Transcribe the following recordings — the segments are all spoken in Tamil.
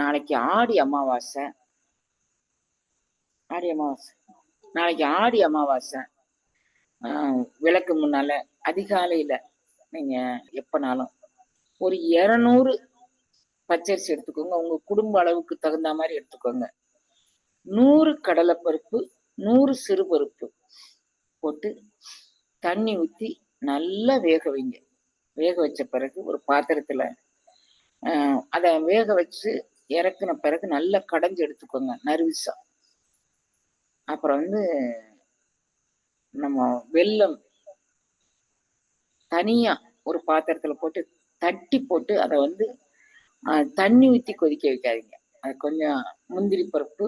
நாளைக்கு ஆடி அமாவாசை. ஆடி அமாவாசை. நாளைக்கு ஆடி அமாவாசை. விளக்கு முன்னால அதிகாலையில நீங்க எப்பனாலும் ஒரு இருநூறு பச்சரிசி எடுத்துக்கோங்க. உங்க குடும்ப அளவுக்கு தகுந்த மாதிரி எடுத்துக்கோங்க. நூறு கடலைப்பருப்பு நூறு சிறுபருப்பு போட்டு தண்ணி ஊற்றி நல்லா வேக வைங்க. வேக வச்ச பிறகு ஒரு பாத்திரத்துல அதை வேக வச்சு இறக்குன பிறகு நல்லா கடைஞ்சு எடுத்துக்கோங்க நறுவிசா. அப்புறம் வந்து நம்ம வெல்லம் தனியா ஒரு பாத்திரத்துல போட்டு தட்டி போட்டு அதை வந்து தண்ணி ஊத்தி கொதிக்க வைக்காதீங்க. அது கொஞ்சம் முந்திரி பருப்பு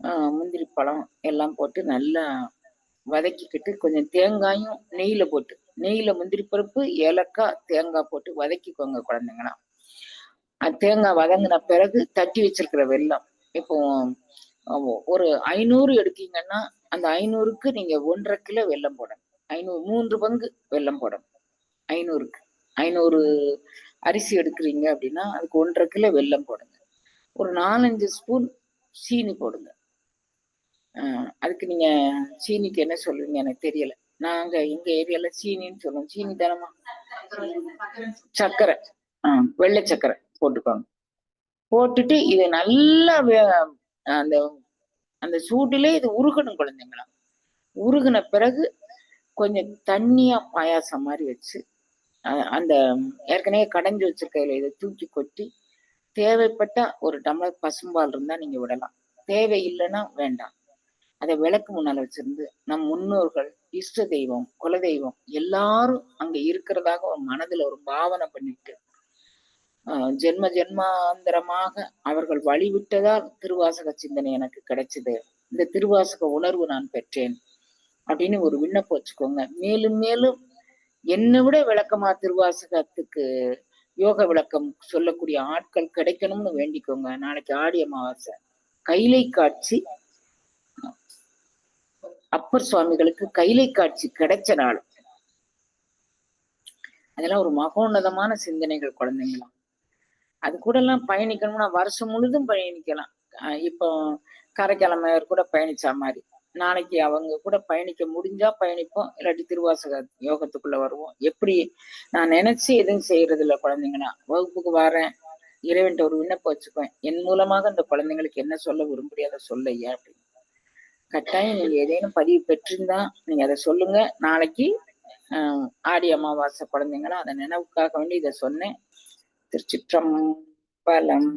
ஆஹ் முந்திரி பழம் எல்லாம் போட்டு நல்லா வதக்கிக்கிட்டு கொஞ்சம் தேங்காயும் நெய்யில போட்டு நெய்யில முந்திரி பருப்பு ஏலக்காய் தேங்காய் போட்டு வதக்கிக்கோங்க குழந்தைங்களா தேங்காய் வதங்கின பிறகு தட்டி வச்சிருக்கிற வெல்லம். இப்போ ஒரு ஐநூறு எடுக்கீங்கன்னா அந்த ஐநூறுக்கு நீங்க ஒன்றரை கிலோ வெல்லம் போடணும். ஐநூறு மூன்று பங்கு வெல்லம் போடணும். ஐநூறுக்கு. ஐநூறு அரிசி எடுக்கிறீங்க அப்படின்னா அதுக்கு ஒன்றரை கிலோ வெல்லம் போடுங்க. ஒரு நாலஞ்சு ஸ்பூன் சீனி போடுங்க. அதுக்கு நீங்க சீனிக்கு என்ன சொல்லுவீங்க எனக்கு தெரியல. நாங்க எங்க ஏரியால சீனின்னு சொல்லுவோம். சீனி தானமா சர்க்கரை ஆஹ் வெள்ளை சர்க்கரை போட்டுக்கோங்க போட்டுட்டு இது நல்லா வே- அந்த அந்த சூட்டிலே இது உருகணும் குழந்தைங்களா. உருகின பிறகு கொஞ்சம் தண்ணியா பாயாசம் மாதிரி வச்சு அந்த ஏற்கனவே கடைஞ்சி வச்சிருக்கையில இதை தூக்கி கொட்டி தேவைப்பட்ட ஒரு டம்ளர் பசும்பால் இருந்தா நீங்க விடலாம். தேவை இல்லைன்னா வேண்டாம். அதை விளக்கு முன்னால வச்சிருந்து நம் முன்னோர்கள் இஷ்ட தெய்வம் குலதெய்வம் எல்லாரும் அங்க இருக்கிறதாக ஒரு மனதுல ஒரு பாவனை பண்ணிட்டு ஜென்ம ஜென்மாந்தரமாக அவர்கள் வழிவிட்டதால் திருவாசக சிந்தனை எனக்கு கிடைச்சது. இந்த திருவாசக உணர்வு நான் பெற்றேன். அப்படின்னு ஒரு விண்ணப்பம் வச்சுக்கோங்க. மேலும் மேலும் என்னை விட விளக்கமா திருவாசகத்துக்கு யோக விளக்கம் சொல்லக்கூடிய ஆட்கள் கிடைக்கணும்னு வேண்டிக்கோங்க. நாளைக்கு ஆடி அமாவாசை. கைலை காட்சி அப்பர் சுவாமிகளுக்கு கைலை காட்சி கிடைச்ச நாள். அதெல்லாம் ஒரு மகோன்னதமான சிந்தனைகள் குழந்தைங்களாம் அது கூட எல்லாம் பயணிக்கணும்னா வருஷம் முழுதும் பயணிக்கலாம். இப்போ கரைக்கிழமையர் கூட பயணிச்சா மாதிரி. நாளைக்கு அவங்க கூட பயணிக்க முடிஞ்சா பயணிப்போம். இல்லாட்டி திருவாசக யோகத்துக்குள்ள வருவோம். எப்படி? நான் நினைச்சு எதுவும் செய்யறது இல்லை குழந்தைங்கன்னா வகுப்புக்கு வரேன். இறைவன்ட்ட ஒரு விண்ணப்பம் வச்சுக்குவேன். என் மூலமாக அந்த குழந்தைங்களுக்கு என்ன சொல்ல விரும்புறியோ அதை சொல்ல அப்படின்னு. கட்டாயம் நீங்க ஏதேனும் பதிவு பெற்றிருந்தா நீங்க அதை சொல்லுங்க. நாளைக்கு ஆஹ் ஆடி அமாவாசை குழந்தைங்கன்னா அதை நினைவுக்காக வேண்டி இதை சொன்னேன். திருச்சிற்றம்பலம்.